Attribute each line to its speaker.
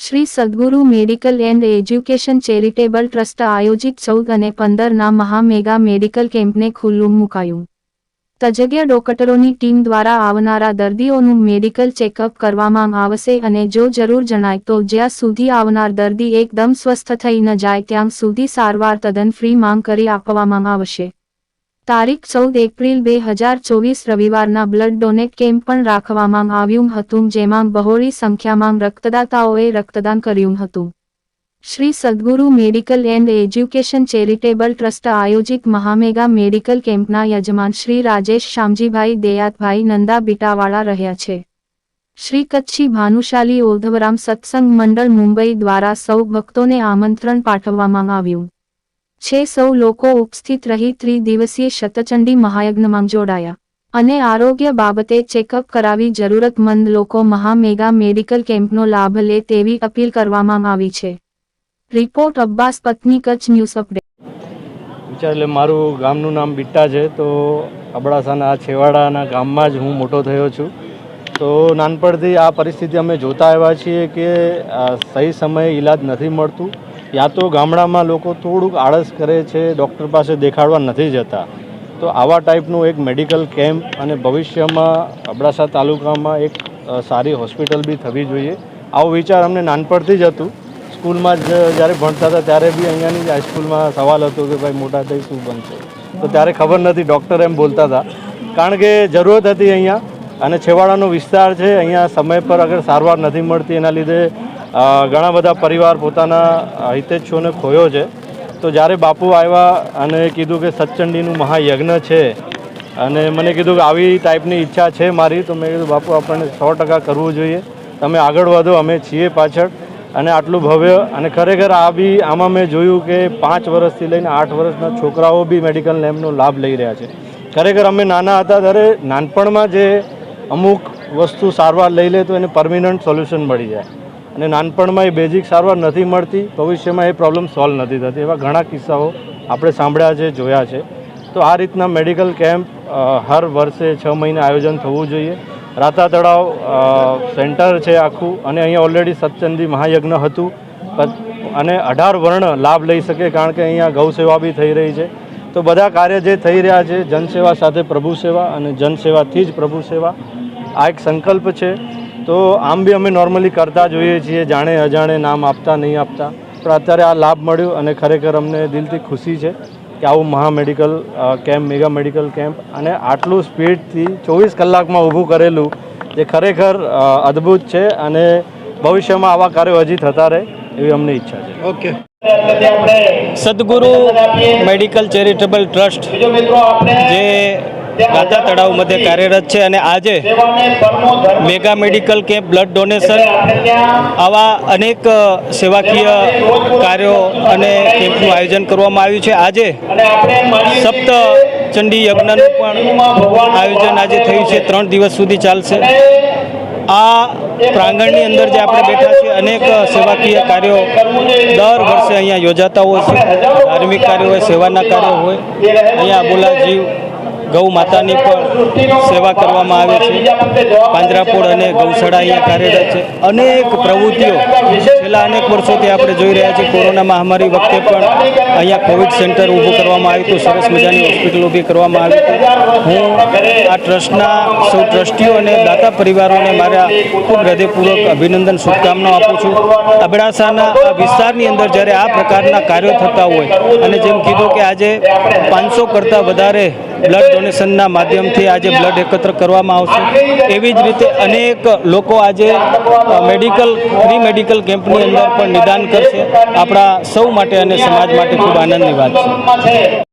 Speaker 1: Shri Sadguru medical and education charitable trust આયોજિત ચૌદ અને પંદરના મહામેગા મેડિકલ કેમ્પને ખુલ્લું મુકાયું. તજજ્ઞ ડોક્ટરોની ટીમ દ્વારા આવનારા દર્દીઓનું મેડિકલ ચેકઅપ કરવામાં આવશે અને જો જરૂર જણાય તો જ્યાં સુધી આવનાર દર્દી એકદમ સ્વસ્થ થઈ ન જાય ત્યાં સુધી સારવાર તદ્દન ફ્રી માંગ કરી આપવામાં આવશે. તારીખ ચૌદ એપ્રિલ બે હજાર ચોવીસ રવિવારના બ્લડ ડોનેટ કેમ્પ પણ રાખવામાં આવ્યું હતું, જેમાં બહોળી સંખ્યામાં રક્તદાતાઓએ રક્તદાન કર્યું હતું. Shri Sadguru medical and education charitable trust આયોજિત મહામેગા મેડિકલ કેમ્પના યજમાન શ્રી રાજેશ શામજીભાઈ દેયાતભાઈ નંદા બીટાવાળા રહ્યા છે. શ્રી કચ્છી ભાનુશાલી ઓધવરામ સત્સંગ મંડળ મુંબઈ દ્વારા સૌ ભક્તોને આમંત્રણ પાઠવવામાં આવ્યું. છે સૌ લોકો ઉપસ્થિત રહી ત્રિદિવસીય શતચંડી મહાયજ્ઞમાં જોડાયા. અને આરોગ્ય બાબતે ચેકઅપ કરાવી જરૂરતમંદ લોકો મહામેગા મેડિકલ કેમ્પનો લાભ લે તેવી અપીલ કરવામાં આવી છે. રિપોર્ટ અબ્બાસ પત્ની કચ્છ ન્યૂઝ અપડેટ
Speaker 2: વિચાર એટલે મારું ગામનું નામ બિટ્ટા છે, તો અબડાસાના છેવાડાના ગામમાં જ હું મોટો થયો છું. તો નાનપણથી આ પરિસ્થિતિ અમે જોતા આવ્યા છીએ કે સહી સમયે ઈલાજ નથી મળતું. યા તો ગામડામાં લોકો થોડુંક આળસ કરે છે, ડૉક્ટર પાસે દેખાડવા નથી જતા. તો આવા ટાઈપનું એક મેડિકલ કેમ્પ અને ભવિષ્યમાં અબડાસા તાલુકામાં એક સારી હોસ્પિટલ બી થવી જોઈએ. આવો વિચાર અમને નાનપણથી જ હતું. સ્કૂલમાં જ જ્યારે ભણતા હતા ત્યારે બી અહીંયાની જ હાઈસ્કૂલમાં સવાલ હતો કે ભાઈ મોટા થઈ શું બનશે? તો ત્યારે ખબર નથી, ડૉક્ટર એમ બોલતા હતા. કારણ કે જરૂરત હતી અહીંયા અને છેવાડાનો વિસ્તાર છે, અહીંયા સમય પર અગર સારવાર નથી મળતી એના લીધે ઘણા બધા પરિવાર પોતાના હિતેચ્છોને ખોયો છે. તો જ્યારે બાપુ આવ્યા અને કીધું કે સત્ચંડીનું મહાયજ્ઞ છે અને મને કીધું કે આવી ટાઈપની ઈચ્છા છે મારી, તો મેં કીધું, બાપુ, આપણને સો ટકા કરવું જોઈએ. તમે આગળ વધો, અમે છીએ પાછળ. અને આટલું ભવ્ય અને ખરેખર આ બી આમાં મેં જોયું કે પાંચ વર્ષથી લઈને આઠ વર્ષના છોકરાઓ બી મેડિકલ લેબનો લાભ લઈ રહ્યા છે. ખરેખર અમે નાના હતા, ત્યારે નાનપણમાં જે અમુક વસ્તુ સારવાર લઈ લે તો એને પરમિનન્ટ સોલ્યુશન મળી જાય. અને નાનપણમાં એ બેઝિક સારવાર નથી મળતી, ભવિષ્યમાં એ પ્રોબ્લેમ સોલ્વ નથી થતી. એવા ઘણા કિસ્સાઓ આપણે સાંભળ્યા છે, જોયા છે. તો આ રીતના મેડિકલ કેમ્પ હર વર્ષે છ મહિને આયોજન થવું જોઈએ. રાતા તળાવ સેન્ટર છે આખું અને અહીંયા ઓલરેડી સત્ચંદી મહાયજ્ઞ હતું. અને અઢાર વર્ણ લાભ લઈ શકે કારણ કે અહીંયા ગૌ સેવા બી થઈ રહી છે. તો બધા કાર્ય જે થઈ રહ્યા છે, જનસેવા સાથે પ્રભુ સેવા અને જનસેવાથી જ પ્રભુ સેવા. આ એક સંકલ્પ છે. તો આમ બી અમે નોર્મલી કરતા જોઈએ છીએ જાણે અજાણે નામ આપતા નહીં આપતા. પણ અત્યારે આ લાભ મળ્યો અને ખરેખર અમને દિલથી ખુશી છે કે આવું મહા medical camp mega medical camp અને આટલું સ્પીડથી ચોવીસ કલાકમાં ઊભું કરેલું જે ખરેખર અદ્ભુત છે અને ભવિષ્યમાં આવા કાર્યો હજી થતા રહે એવી અમને ઈચ્છા છે.
Speaker 3: ઓકે. સદગુરુ મેડિકલ ચેરિટેબલ ટ્રસ્ટ જે ગાતા તળાવ મધ્ય કાર્યરત છે અને આજે mega medical camp blood donation આવા અનેક સેવાકીય કાર્યો અને કેમ્પનું આયોજન કરવામાં આવ્યું છે. આજે સપ્ત ચંડી યજ્ઞનું પણ આયોજન આજે થયું છે. ત્રણ દિવસ સુધી ચાલશે. આ પ્રાંગણની અંદર જે આપણે બેઠા છીએ, અનેક સેવાકીય કાર્યો દર વર્ષે અહીંયા યોજાતા હોય છે. ધાર્મિક કાર્યો હોય, સેવાના કાર્યો હોય. અહીંયા બોલા જીવ ગૌ માતાની પણ સેવા કરવામાં આવે છે. પાંજરાપોળ અને ગૌશાળા અહીંયા કાર્યરત છે. અનેક પ્રવૃત્તિઓ છેલ્લા અનેક વર્ષોથી આપણે જોઈ રહ્યા છીએ. કોરોના મહામારી વખતે પણ અહીંયા કોવિડ સેન્ટર ઊભું કરવામાં આવ્યું હતું. સરસ મજાની હોસ્પિટલ ઊભી કરવામાં આવી હતી. હું આ ટ્રસ્ટના સૌ ટ્રસ્ટીઓ અને દાતા પરિવારોને મારા ખૂબ હૃદયપૂર્વક અભિનંદન, શુભકામનાઓ આપું છું. અબડાસાના આ વિસ્તારની અંદર જ્યારે આ પ્રકારના કાર્યો થતા હોય અને જેમ કીધું કે આજે પાંચસો કરતાં વધારે બ્લડ ડોનેશનના માધ્યમથી આજે બ્લડ એકત્ર કરવામાં આવશે. એવી જ રીતે અનેક લોકો આજે મેડિકલ ફ્રી મેડિકલ કેમ્પની અંદર પણ નિદાન કરશે. આપણા સૌ માટે અને સમાજ માટે ખૂબ આનંદની વાત છે.